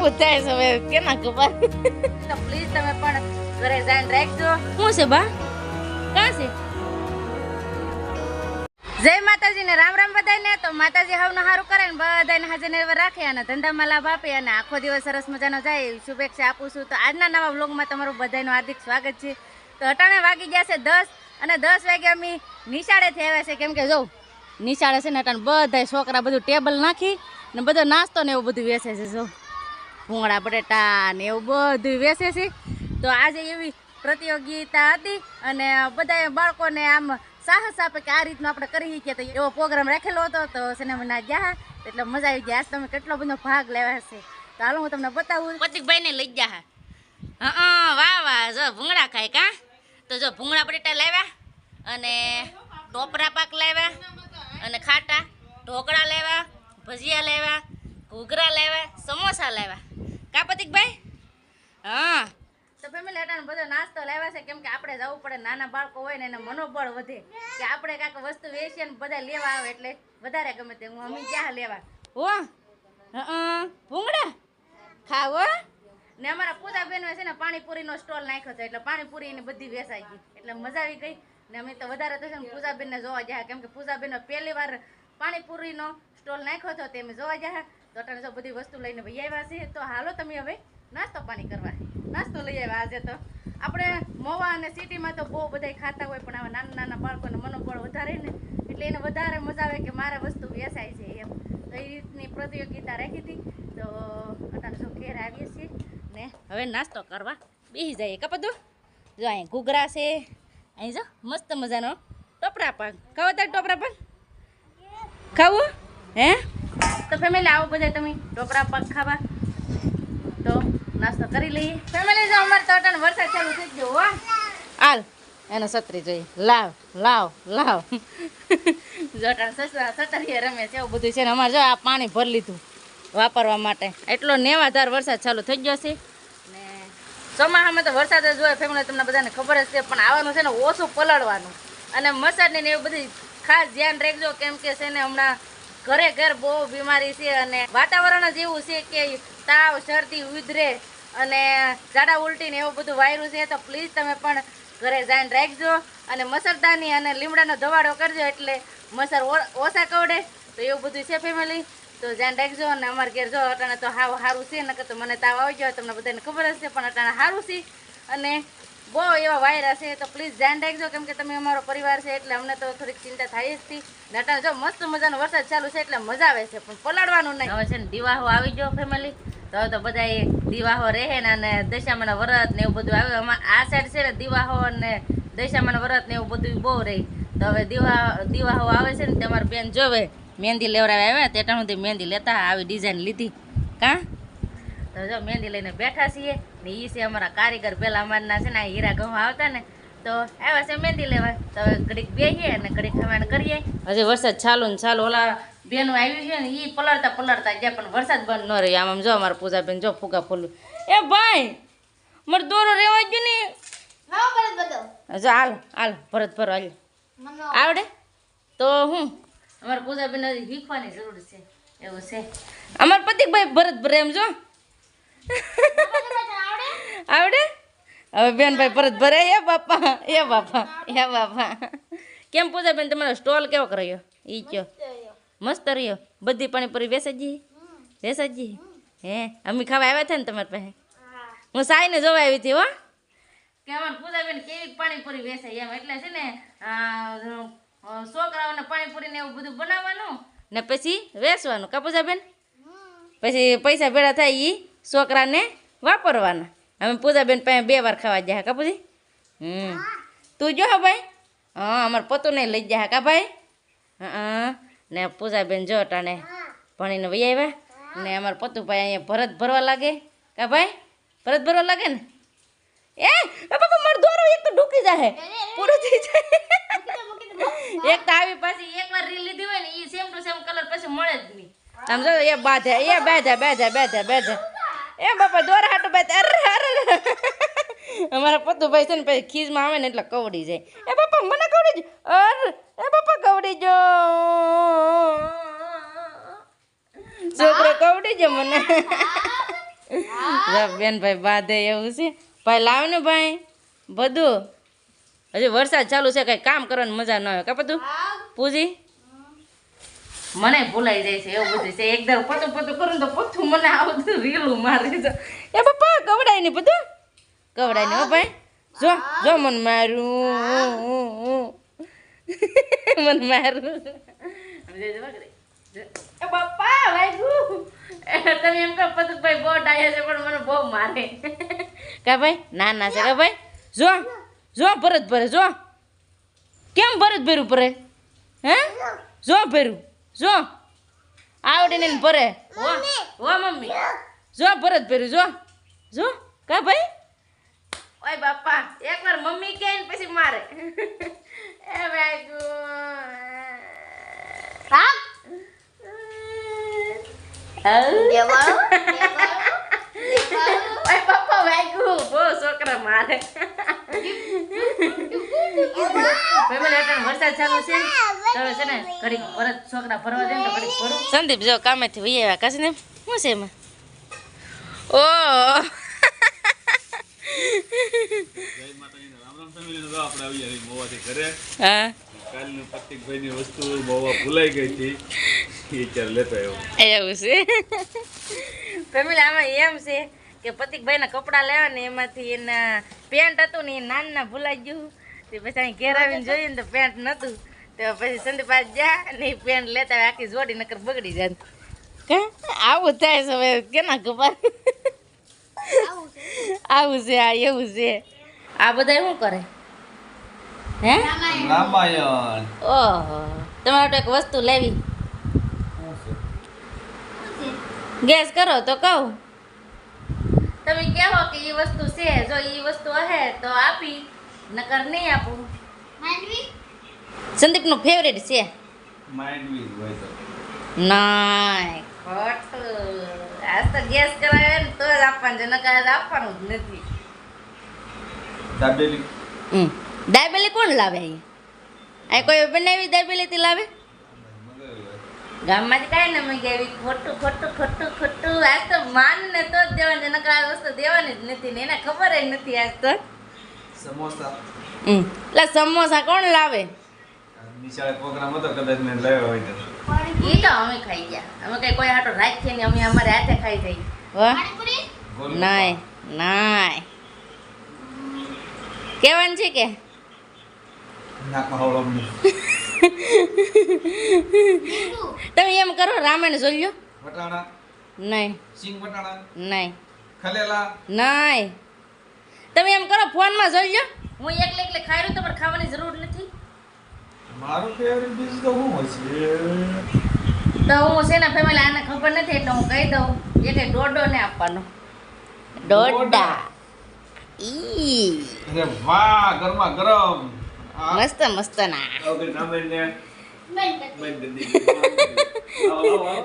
આવું જ થાય છે હવે કેના ખબર તો પ્લીઝ તમે પણ ઘરે જઈને રાખજો. શું છે બા? કાં છે? જય માતાજી ને રામ રામ બધાને તો માતાજી હાવનું સારું કરે ને બધાને હાજર રાખે અને ધંધામાં લાભ આપે અને આખો દિવસ સરસ મજાનો જાય શુભેચ્છા આપું છું. તો આજના નવા બ્લોગમાં તમારું બધાનું હાર્દિક સ્વાગત છે. તો અટાણે વાગી ગયા છે દસ અને દસ વાગે અમે નિશાળેથી આવ્યા છે. કેમ કે જો નિશાળે છે ને અટાણે બધા છોકરા બધું ટેબલ નાખી ને બધો નાસ્તો ને એવું બધું વેચે છે જો. ભૂંગળા, બટેટા ને એવું બધું વેચે છે. તો આજે એવી પ્રતિયોગિતા હતી અને બધા બાળકોને આમ સાહસ આપે કે આ રીતનું આપણે કરી શકીએ. તો એવો પ્રોગ્રામ રાખેલો હતો તો સિનેમાના ગયા. એટલે મજા આવી ગયા તમે કેટલો બધો ભાગ લેવા છે તો હાલો હું તમને બતાવું. પતિકભાઈ ને લઈ જા હા. વાહ વાહ. જો ભૂંગળા ખાય કા? તો જો ભૂંગળા, બટેટા લાવ્યા અને ટોપરા પાક લાવ્યા અને ખાટા ઢોકળા લાવ્યા, ભજીયા લાવ્યા, ઘૂઘરા લાવ્યા, સમોસા લાવ્યા કા પતિકભાઈ હા તો ફેમિલી અટાણે બધો નાસ્તો લાવ્યા છે કેમ કે આપણે જવું પડે નાના બાળકો હોય ને એને મનોબળ વધે. કે આપણે કાંક વસ્તુ વેચીએ ને બધા લેવા આવે એટલે વધારે ગમે તે. હું અમી ક્યાં લેવા? હો ભૂંગળા? ખાવ ને અમારા પૂજા બેનો છે ને પાણીપુરીનો સ્ટોલ નાખ્યો હતો એટલે પાણીપુરી ને બધી વેચાઈ ગઈ. એટલે મજા આવી ગઈ. ને અમે તો વધારે તો છે ને પૂજાબેનને જોવા ગયા. કેમ કે પૂજાબેનો પહેલી વાર પાણીપુરીનો સ્ટોલ નાખ્યો હતો તે અમે જોવા ગયા. તો અટાણે જો બધી વસ્તુ લઈને ભાઈ આવ્યા છે તો હાલો તમે હવે નાસ્તો પાણી કરવા. નાસ્તો લઈ આવ્યા આજે તો. આપણે મોવા અને સિટીમાં તો બહુ બધા ખાતા હોય, પણ આવા નાના નાના બાળકોને મનોબળ વધારે ને, એટલે એને વધારે મજા આવે કે મારે વસ્તુ વેચાય છે એમ. તો એ રીતની પ્રતિયોગિતા રાખી હતી. તો અટાણે શું ઘેર આવીએ છીએ ને હવે નાસ્તો કરવા બેસી જઈએ. કપતું જો અહીં ઘૂઘરા છે, અહીં જો મસ્ત મજાનો ટોપરા પાક ખાવો તારે ટોપરા પાક ખાવું? હે? તો ફેમિલી આવો બધા તમે ઢોકળા પાક ખાવા. તો નાસ્તો કરી લઈએ. ફેમિલી જો અમારે તો અટાણે વરસાદ ચાલુ થઈ ગયો હો. હાલ એને છત્રી જોઈએ લાવ લાવ લાવ. જો અટાણે રમે છે એવું બધું બધું છે ને અમારે જો આ પાણી ભરી લીધું વાપરવા માટે. એટલો નેવાધાર વરસાદ ચાલુ થઈ ગયો છે. ને ચોમાસામાં તો વરસાદ જ હોય ફેમિલી તમને બધાને ખબર જ છે પણ આવવાનું છે ને ઓછું પલળવાનું. અને મસાજની ને એવું બધી ખાસ ધ્યાન રાખજો કેમ કે છે ને હમણાં ઘરે ઘર બહુ બીમારી છે અને વાતાવરણ જ એવું છે કે તાવ શરદી ઉધરે અને ઝાડા ઉલટીને એવું બધું વાયરું છે તો પ્લીઝ તમે પણ ઘરે ધ્યાન રાખજો અને મસરદાની અને લીમડાનો ધવાડો કરજો એટલે મસર ઓછા કવડે તો એવું બધું છે ફેમિલી તો ધ્યાન રાખજો અને અમારા ઘેર જો અટાણે તો હાવ સારું છે, નકર તો મને તાવ આવી ગયો તમને બધાને ખબર હશે પણ અટાણે સારું છે. અને બહુ એવા વાયરા છે, તો પ્લીઝ ધ્યાન રાખજો. કેમ કે તમે અમારો પરિવાર છે, એટલે અમને તો થોડીક ચિંતા થાય જ હતી. નટા જો મસ્ત મજાનો વરસાદ ચાલુ છે, એટલે મજા આવે છે, પણ પલાળવાનું નહીં. હવે છે ને દિવાહો આવી ગયો ફેમિલી તો તો બધા દિવાહો રહે ને અને દશામાના વ્રત ને એવું બધું આવે. અમાર આ સાઈડ છે ને દિવાહો અને દશામાના વ્રત ને એવું બધું બહુ રહે. તો હવે દિવા, દિવાહો આવે છે ને તમારી બેન જોવે. મહેંદી લેવડાવે આવ્યા તે સુધી મહેંદી લેતા આવી ડિઝાઇન લીધી. કાં? તો જો મહેંદી લઈને બેઠા છીએ ને એ છે અમારા કારીગર પહેલાં અમારના છે ને આ હીરા ઘઉં આવતા ને તો આવ્યા છે મહેંદી લેવા. તો ઘડીક બેહીએ અને ઘડીક ખવાણ કરીએ. હજી વરસાદ ચાલુ ને ચાલુ ઓલા બેનું આવ્યું છે ને એ પલળતા પલળતા ગયા પણ વરસાદ બંધ ન રહ્યો. આમ જો અમારા પૂજાબેન જો ફૂગા ફૂલું એ ભાઈ મારે દોરો રેવા ગયો ને જો હાલ હાલ ભરત ભરો હાલ. આવડે? તો હું? અમારા પૂજાબેન હજી શીખવાની જરૂર છે. એવું છે. અમારા પતિકભાઈ ભરત ભરે એમ જો. આવડે? હવે બેનભાઈ પરત ભરે. એ બાપા એ બાપા એ બાપા. કેમ પૂજા બેન તમારો સ્ટોલ કેવો કર્યો ઈ કયો? મસ્ત રહ્યો? બધી પાણીપુરી વેસાજી વેસાજી હે? અમે ખાવા આવ્યા હતા ને તમારી પાસે? હું. સાઈને જોવા આવી હતી હો. કે પૂજા પૂજાબેન કેવી પાણીપુરી વેસાય એમ એટલે છે ને છોકરાઓને પાણીપુરી ને એવું બધું બનાવવાનું ને પછી વેચવાનું કા પૂજાબેન પછી પૈસા ભેળા થાય એ છોકરાને વાપરવાના. અમે પૂજાબેન પાસે બે વાર ખાવા જાય કા પૂજી? હમ. તું જો હા ભાઈ. હા, અમારે પતું નહીં લઈ જાય કા ભાઈ? હા ને પૂજાબેન જો ટાણે ભણીને વહી આવ્યા. ને અમારે પતુભાઈ અહીંયા ભરત ભરવા લાગે. કા ભાઈ? ભરત ભરવા લાગે ને? એ બાપા, મારું દોરો એક તો ઢૂકી જાય પૂરું થઈ જાય. એક તો આવી પાછી એકવાર રીલ લીધી હોય ને એ સેમ ટુ સેમ કલર પછી મળે જ નહીં. આમ જો, એ બાધે એ બેધે બેધે બેધે બેધે એ બાપા દોરા હાટું ભાઈ અરે અરે અમારા પતુભાઈ છે ને પછી ખીજમાં આવે ને એટલે કવડી જાય. એ બાપા મને કવડી જ અર એ બાપા કવડી જો. છોકરો કવડી જો મને. બેન ભાઈ બાધે એવું છે. ભાઈ લાવ ને ભાઈ. બધું. હજી વરસાદ ચાલુ છે કઈ કામ કરવાની મજા ન આવે. કે બધું પૂજી? મને ભૂલાઈ જાય છે એવું બધું છે. એકદમ પતું પતું કરું તો પથ્થું મને આવું બધું રીલું મારે છે એ પપ્પા કવડાય ને બધું? કવડાય ને હો ભાઈ. જો જો મન મારું. મન મારું. પપ્પા વાગ્યું તમે એમ કહો પતુકભાઈ બહુ ડાયા છે પણ મને બહુ મારે. કા ભાઈ? ના ના છે કા ભાઈ? જો જો ભરત ભરે જો. કેમ ભરત ભર્યું ભરે હે? જો ભર્યું. જો. આવડીને ભરે. હો હો મમ્મી. જો ભરત ભર્યું જો. જો કા ભાઈ? ઓય બાપા એકવાર મમ્મી કે ને પછી મારે. એ વાગ્યું ઓય પપ્પા વાગ્યું. બહુ છોકરા મારે. વરસાદ ચાલુ છે. તો છે ને ઘડીક પરત છોકરા ફરવા જાય તો ઘડીક ફરું. સંદીપ જો કામેથી વી આવ્યા કાશે ને શું છે એમાં? ઓ! કપડાં લેવા ને એમાંથી એના પેન્ટ હતું ને એ નાના ભૂલાઈ ગયું. તે પછી અહીં ઘેર આવીને જોઈએ ને તો પેન્ટ નતું. તો પછી સંદીપા જા ને પેન્ટ લેતા આખી જોડી નકર બગડી જાય કે? આવું થાય છે હવે કેના ખબર? આવું છે આ એવું છે. આ બધા શું કરે? હે? રામાયણ. ઓહો તમારે એક વસ્તુ લેવી. ગેસ કરો તો કહું. તમે કહો કે એ વસ્તુ છે જો એ વસ્તુ હશે તો આપી. નકર નહીં આપું. સંદીપનું ફેવરેટ છે. માઇન્ડ હોય તો. નાય ખોટું આજ તો ગેસ કરાવે ને તો જ આપવાનું છે નકર આપવાનું જ નથી. દાબેલી. હમ. દાબેલી કોણ લાવે અહીંયા આ કોઈ બનાવી દાબેલીથી લાવે? ગામમાં કાંઈ ન મગાવી. ખોટું ખોટું ખોટું ખોટું. આજ તો માન ને તો જ દેવાની નકર આ વસ્તુ દેવાની જ નથી ને એને ખબર જ નથી આજ તો. સમોસા. હમ. એટલે સમોસા કોણ લાવે? નિશાળે પ્રોગ્રામ હતો કદાચ મેં લાવ્યો હોય તો. એ તો અમે ખાઈ ગયા. અમે કઈ કોઈ આટો રાખીએ ને અમે અમારે હાથે ખાઈ જઈ વાહ નાય નાય. કેવાનું છે કે. તમે એમ કરો રામાયણ જોઈ લો. વટાણા. નહીં સિંગ વટાણા. નહીં ખલેલા. નહીં તમે એમ કરો ફોનમાં જોઈ લો હું એકલે એકલે ખાઈ રહ્યું તમારે ખાવાની જરૂર નથી. મારું ફેવરિટ ડીશ તો હું હશે તો હું છે ને ફેમિલી આને ખબર નથી એટલે હું કહી દઉં એટલે કે ડોડો ને આપવાનો. ડોડા ઈ. અરે વાહ ગરમા ગરમ. મસ્ત મસ્ત ના ઓકે કરી રામાયણને મેં દીધી. આવો, આવો, આવો.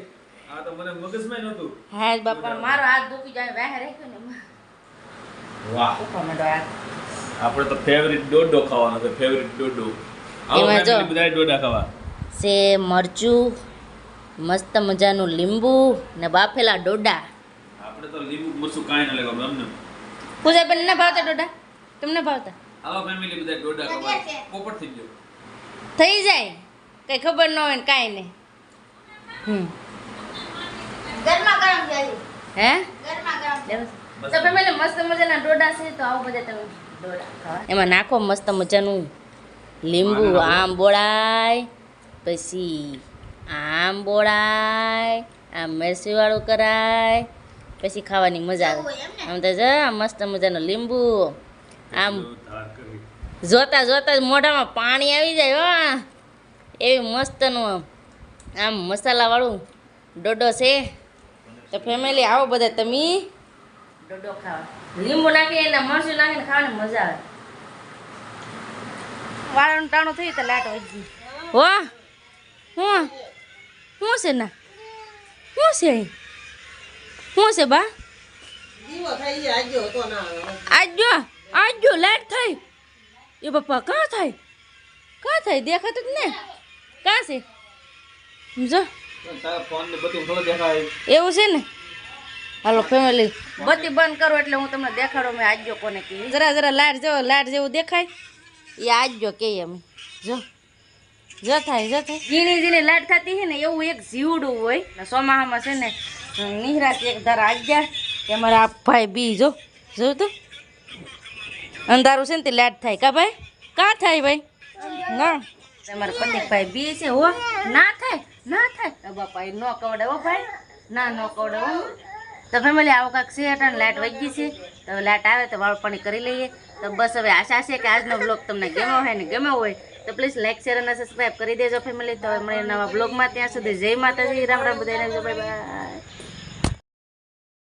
આ તો મને મગજમાં નહોતું. હા બાપા. મારો હાથ દુખી જાય વાહ રાખ્યો ને વાહ. આપણે તો ફેવરિટ ડોડો ખાવાનો છે ફેવરિટ ડોડો. આવો એમાં જો. family બધાએ ડોડા ખાવા. છે મરચું મસ્ત મજાનું લીંબુ ને બાફેલા ડોડા. આપણે તો લીંબુ મરચું કાંઈ ના લેવાનું અમને. પૂજાબેન ના ભાવતા ડોડા? તમને ભાવતા? આવા ફેમિલી બધા ડોડા ખાવા. પોપટ થઈ ગયો. થઈ જાય. કઈ ખબર ન હોય ને કાંઈ નહીં. હમ. ગરમા ગરમ છે હે? ગરમા ગરમ? તો ફેમિલી મસ્ત મજાના ડોડા છે તો આવો બધા તમે ડોડા. એમાં નાખો મસ્ત મજાનું લીંબુ આમ બોળાય પછી આમ બોળાય આમ મેરસીવાળું કરાય પછી ખાવાની મજા આવે. આમ તો જા મસ્ત મજાનું લીંબુ આમ જોતા જોતા જ મોઢામાં પાણી આવી જાય હા. એવી મસ્તનું આમ આમ મસાલાવાળું ડોડો છે. તો ફેમિલી આવો બધા તમે. ડોડો ખાવા. લીંબુ નાખી એના મરચું નાખીને ખાવાની મજા આવે. વાળાનું ટાણું થયું તો લાટ વધી હો? હું? શું છે ના? શું છે અહીં? શું છે બા? આજો આજો લાઈટ થઈ. એ બાપા કાં થાય? કાં થાય? દેખાતું જ ને? કાં છે? સમજો? તારા ફોન ને બધું થોડું દેખાય. એવું છે ને? હાલો ફેમિલી બત્તી બંધ કરો એટલે હું તમને દેખાડો મેં આજ્યો કોને કહીએ. જરા જરા લાટ જેવો લાઇટ જેવું દેખાય. એ આજજો કે અમે. જો જો થાય જો થાય. ઝીણી ઝીણી લાઇટ થતી છે ને એવું એક જીવડું હોય. ને ચોમાહામાં છે ને નિહરાત એક ધારા આજ્યા કે મારા ભાઈ બી જો જોયું તો? અંધારું છે ને તે લાટ થાય. કા ભાઈ? કાં થાય ભાઈ? ના. તમારા ભાઈ બી છે હો. ના થાય ના થાય. બાપા એ નો કવડાવો ભાઈ. ના નો કવડાવો. તો ફેમિલી આવો કાંક છે અટાણે લાઇટ વહી ગઈ છે. તો લાઇટ આવે તો વાળ પાણી કરી લઈએ. તો બસ હવે આશા છે કે આજનો બ્લોગ તમને ગમ્યો હોય ને ગમ્યો હોય, તો પ્લીઝ લાઇક શેર અને સબસ્ક્રાઈબ કરી દેજો ફેમિલી તો મળીએ નવા બ્લોગમાં ત્યાં સુધી જય માતાજી. રામ રામ બધાને બાય બાય